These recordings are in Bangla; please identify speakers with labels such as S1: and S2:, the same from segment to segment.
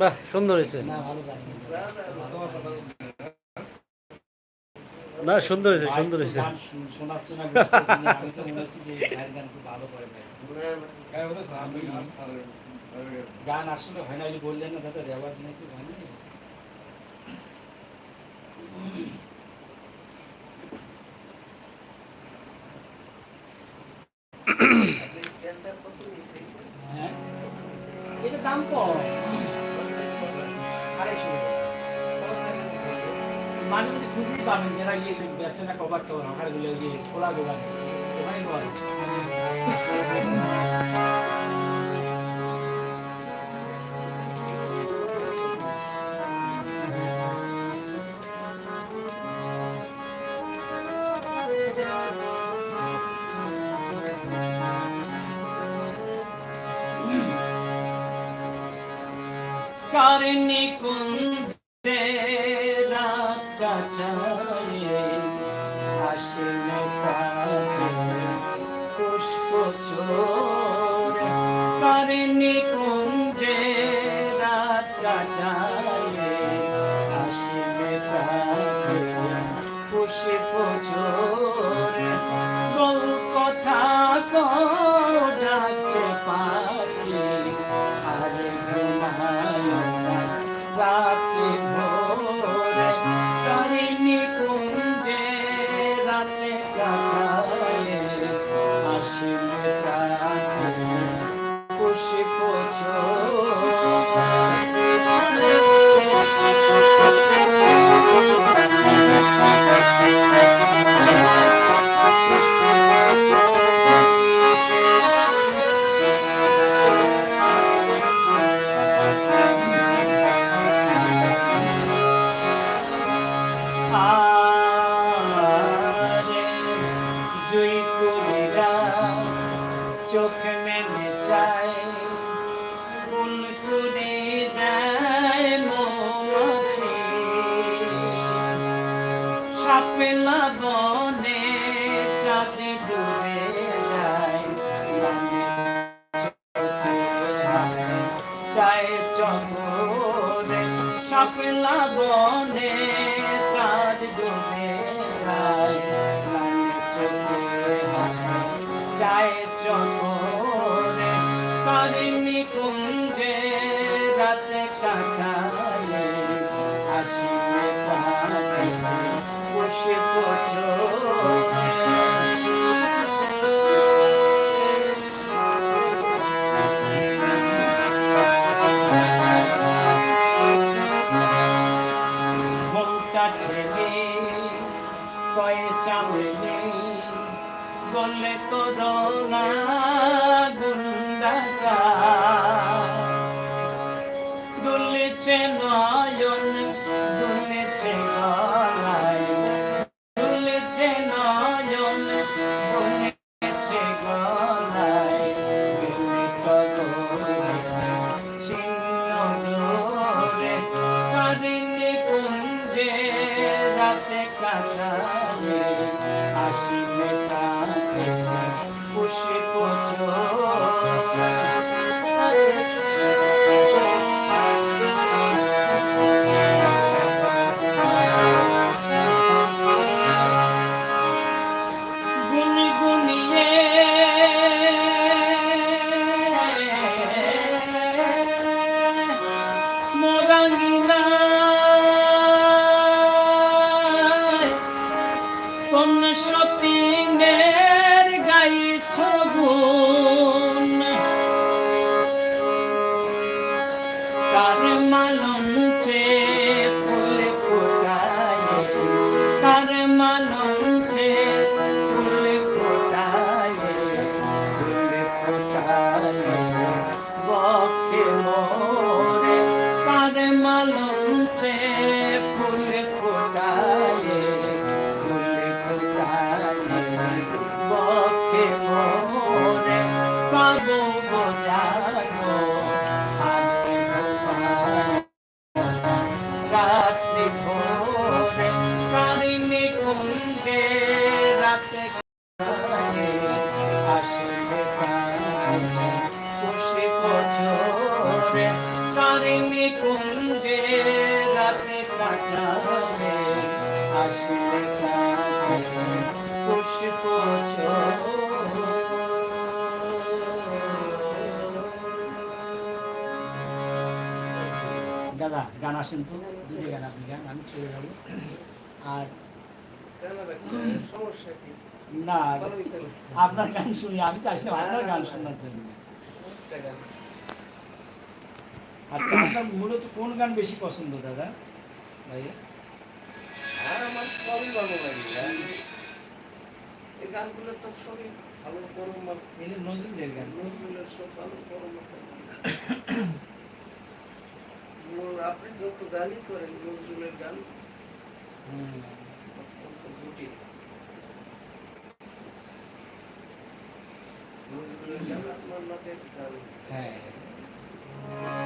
S1: বাহ সুন্দর হয়েছে।
S2: না
S1: সুন্দর হয়েছে সুন্দর হয়েছে।
S2: গান আসলে হয় না বললেন না দাদা রেওয়াজ নাকি হয় না ಇಲ್ಲಿ ಬೆಸನ ಕೊಬ್ಬರ್ತವ್ರ ಹಾಡುಗಳು ಇಲ್ಲಿ ಕೊಲಾಗುವ ಕಾರಣ್ಯ ಕುಂದ Música দাদা গান আসেন তো দুটো গান আপনি গান আমি চলে যাব। আর না আপনার গান শুনি আমি তো আসলে আপনার গান শোনার জন্য। আচ্ছা আপনার মূলত কোন গান বেশি পছন্দ দাদা? ভাইয়া?
S3: সবই ভালো এই গানগুলো তো সবই ভালো
S2: পরমাত্মা নজরুলের গান।
S3: নজরুলের সব ভালো আপনি যত গানই করেন নজরুলের গান অত্যন্ত জটিল। নজরুলের গান আপনার মতে গান।
S2: হ্যাঁ।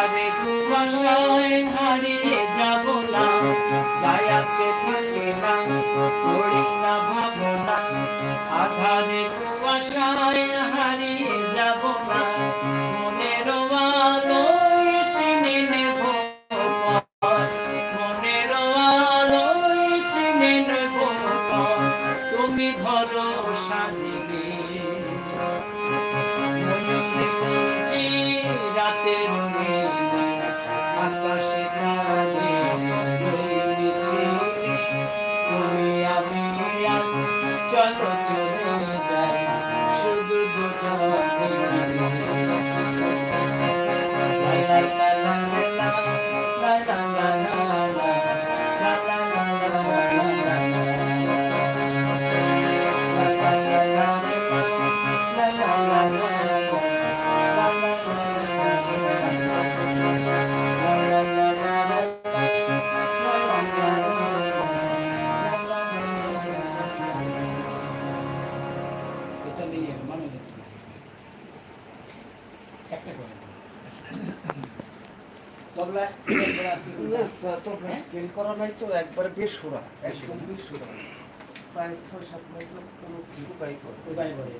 S2: আধারে কুয়াশায় হারিয়ে যাব না। যাই আছে থাকে না পড়ি না ভাবনা। আধারে করা
S3: নাই তো একবারে বেসুরা একদম বেসুরা প্রায় ছয় সাত মাস কোনো করে
S2: উপায় করে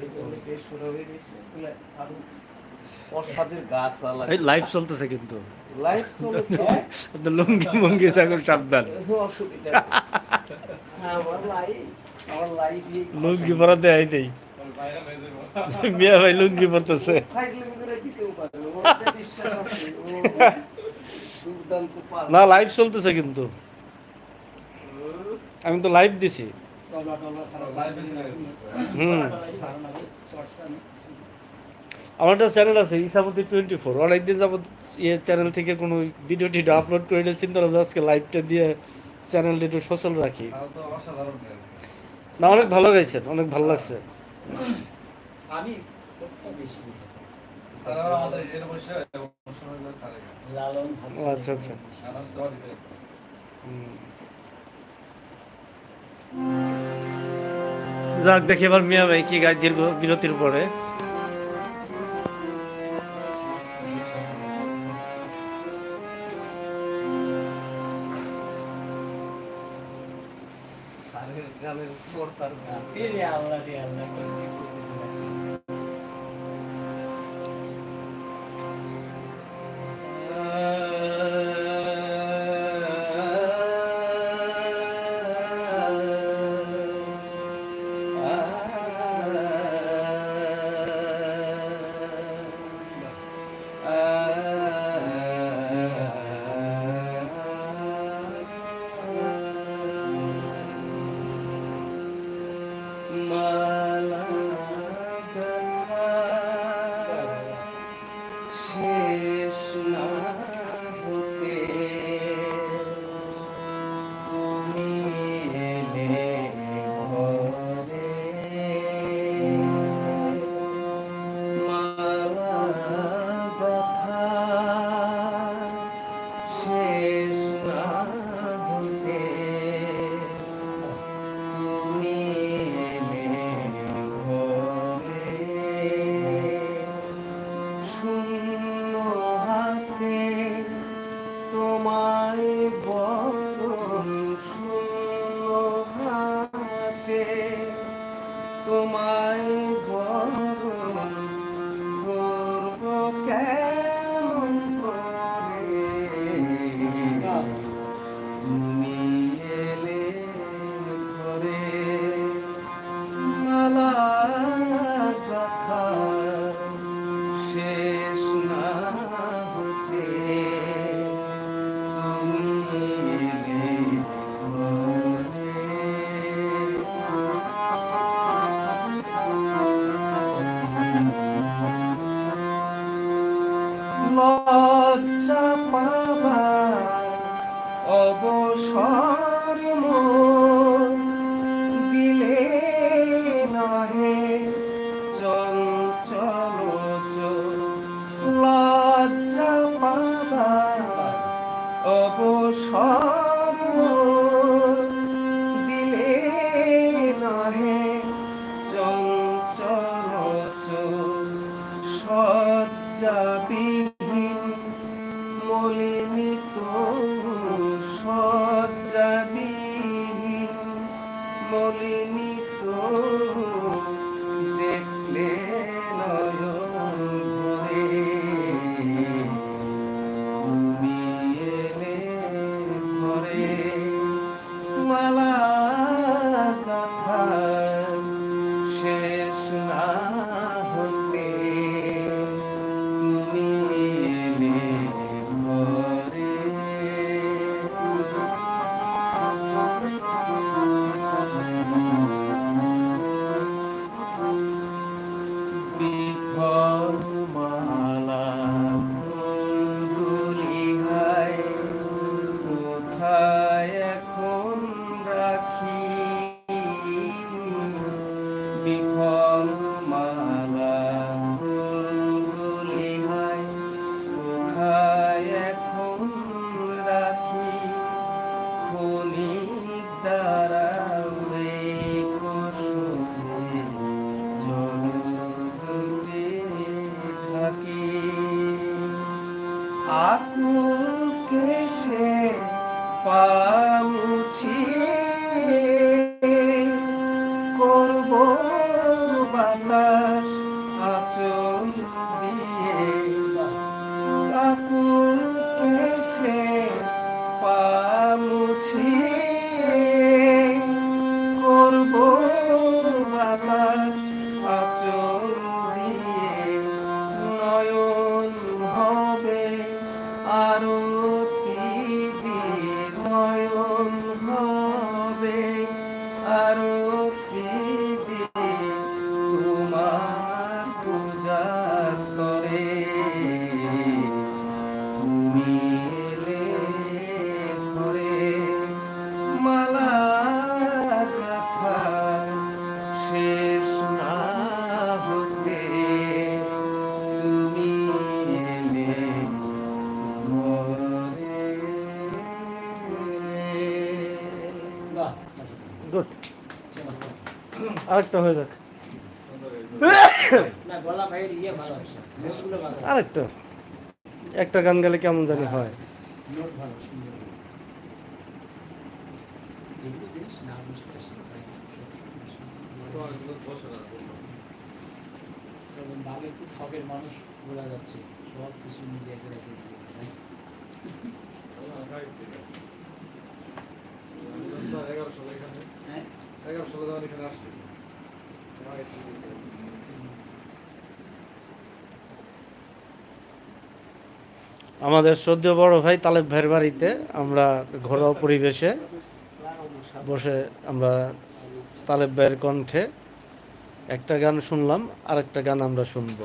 S3: এই জন্য বেসুরা হয়ে গেছে বলে আরও অসাদের গাছ আলাদা
S1: এই লাইভ চলতেছে কিন্তু।
S3: লাইফ চলেছে
S1: আপনার লুঙ্গি মুঙ্গি থাকুন সাবধান।
S3: অসুবিধা হ্যাঁ, আমার লাইফ আমার লাইফ
S1: লুঙ্গি পরা দেয় নেই। মিয়া ভাই লুঙ্গি পরতেছে।
S3: ফাইজলামি করে দিতেও পারে ওর বিশ্বাস আছে
S1: না লাইভ চলতেছে কিন্তু। আমি তো লাইভ দিছি। হুম। আমার একটা চ্যানেল আছে, ইসামতি টোয়েন্টি ফোর অনেকদিন যাবত ইয়ে চ্যানেল থেকে কোনো ভিডিও টিডিও আপলোড করে নিয়ে চিন্তা যে আজকে লাইভটা দিয়ে চ্যানেলটা একটু সচল রাখি। না, অনেক ভালো গাইছেন, অনেক ভালো লাগছে।
S2: আমি
S1: আচ্ছা আচ্ছা। যাক দেখি এবার মিয়া ভাই কি গাই দীর্ঘ বিরতির পরে।
S3: be আরেকটা হয়ে যাক। আরেকটা। একটা গান গেলে কেমন জানি হয়।
S2: মানুষ বোঝা যাচ্ছে সব কিছু নিজে
S4: এগারো এখানে। এগারো এখানে আসছে।
S3: আমাদের সদ্য বড় ভাই তালেব ভাইয়ের বাড়িতে আমরা ঘরোয়া পরিবেশে বসে আমরা তালেব ভাইয়ের কণ্ঠে একটা গান শুনলাম আর একটা গান আমরা শুনব।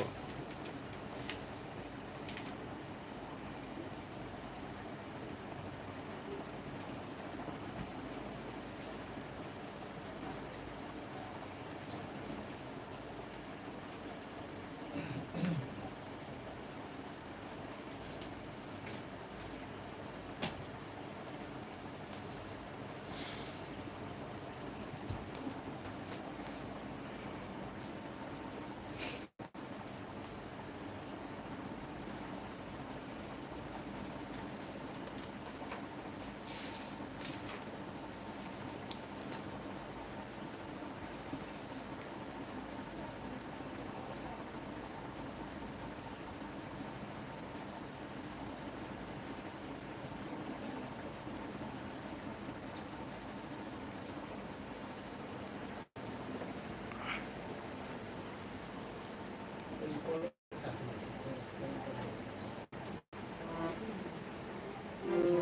S3: Thank you.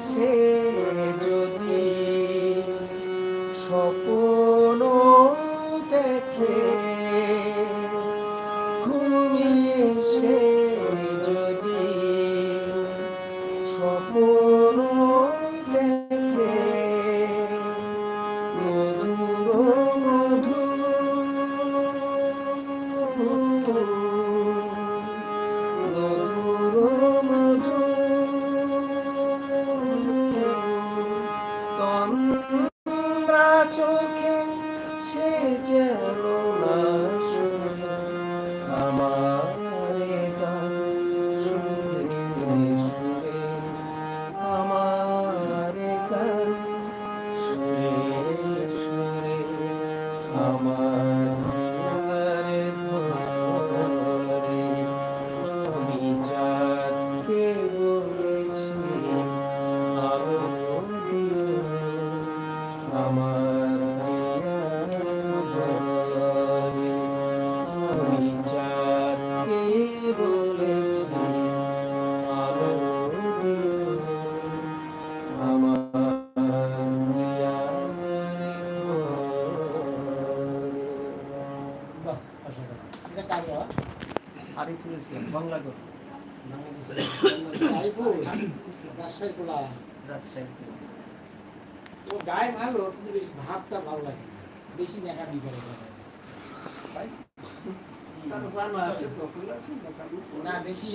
S3: সে যদি
S2: সকল
S3: সাইফুল ইসলাম বাংলাগর
S2: সাইফুল গায়ে ভালো কিন্তু বেশি ভাবটা ভালো লাগে। বেশি নেকামি করে না বেশি